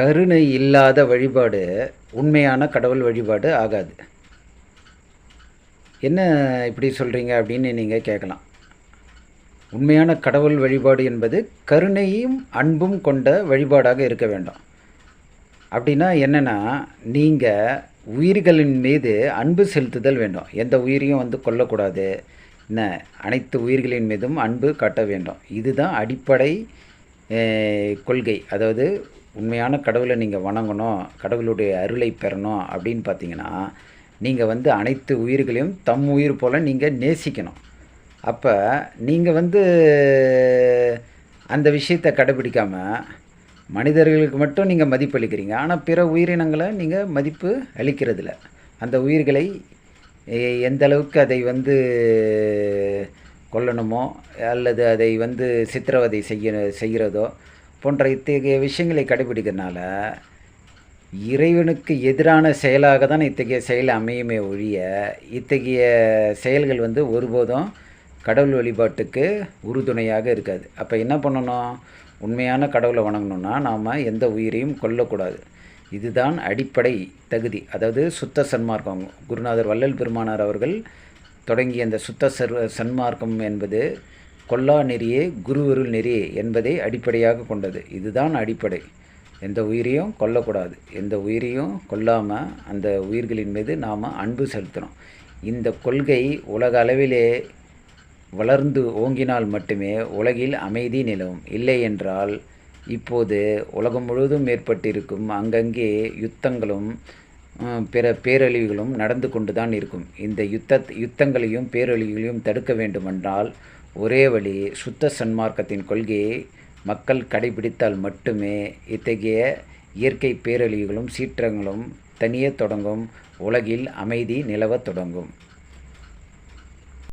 கருணை இல்லாத வழிபாடு உண்மையான கடவுள் வழிபாடு ஆகாது. என்ன இப்படி சொல்கிறீங்க அப்படின்னு நீங்கள் கேட்கலாம். உண்மையான கடவுள் வழிபாடு என்பது கருணையும் அன்பும் கொண்ட வழிபாடாக இருக்க வேண்டும். அப்படின்னா என்னென்னா நீங்கள் உயிர்களின் மீது அன்பு செலுத்துதல் வேண்டும். எந்த உயிரையும் வந்து கொல்லக்கூடாது. என்ன? அனைத்து உயிர்களின் மீதும் அன்பு காட்ட வேண்டும். இதுதான் அடிப்படை கொள்கை. அதாவது உண்மையான கடவுளை நீங்கள் வணங்கணும் கடவுளுடைய அருளை பெறணும் அப்படின்னு பார்த்தீங்கன்னா நீங்கள் வந்து அனைத்து உயிர்களையும் தம் உயிர் போல் நீங்கள் நேசிக்கணும். அப்போ நீங்கள் வந்து அந்த விஷயத்தை கடைபிடிக்காமல் மனிதர்களுக்கு மட்டும் நீங்கள் மதிப்பளிக்கிறீங்க. ஆனால் பிற உயிரினங்களை நீங்கள் மதிப்பு அளிக்கிறதில்ல. அந்த உயிர்களை எந்த அளவுக்கு அதை வந்து கொல்லணுமோ அல்லது அதை வந்து சித்திரவதை செய்ய செய்கிறதோ போன்ற இத்தகைய விஷயங்களை கடைபிடிக்கிறனால இறைவனுக்கு எதிரான செயலாக தான் இத்தகைய செயல் அமையுமே ஒழிய இத்தகைய செயல்கள் வந்து ஒருபோதும் கடவுள் வழிபாட்டுக்கு உறுதுணையாக இருக்காது. அப்போ என்ன பண்ணணும்? உண்மையான கடவுளை வணங்கணும்னா நாம் எந்த உயிரையும் கொல்லக்கூடாது. இதுதான் அடிப்படை தகுதி. அதாவது சுத்த சன்மார்க்கம். குருநாதர் வள்ளல் பெருமானார் அவர்கள் தொடங்கிய அந்த சுத்த சர் சன்மார்க்கம் என்பது கொல்லா நெறியே குருவருள் நெறி என்பதை அடிப்படையாக கொண்டது. இதுதான் அடிப்படை. எந்த உயிரையும் கொல்லக்கூடாது. எந்த உயிரையும் கொல்லாமல் அந்த உயிர்களின் மீது நாம் அன்பு செலுத்தணும். இந்த கொள்கை உலக அளவிலே வளர்ந்து ஓங்கினால் மட்டுமே உலகில் அமைதி நிலவும். இல்லை என்றால் இப்போது உலகம் முழுவதும் ஏற்பட்டிருக்கும் அங்கங்கே யுத்தங்களும் பிற பேரழிவுகளும் நடந்து கொண்டு தான் இருக்கும். இந்த யுத்த யுத்தங்களையும் பேரழிவுகளையும் தடுக்க வேண்டுமென்றால் ஒரே வழி சுத்த சன்மார்க்கத்தின் கொள்கையை மக்கள் கடைபிடித்தால் மட்டுமே இத்தகைய இயற்கை பேரழிவுகளும் சீற்றங்களும் தனியே தொடங்கும் உலகில் அமைதி நிலவத் தொடங்கும்.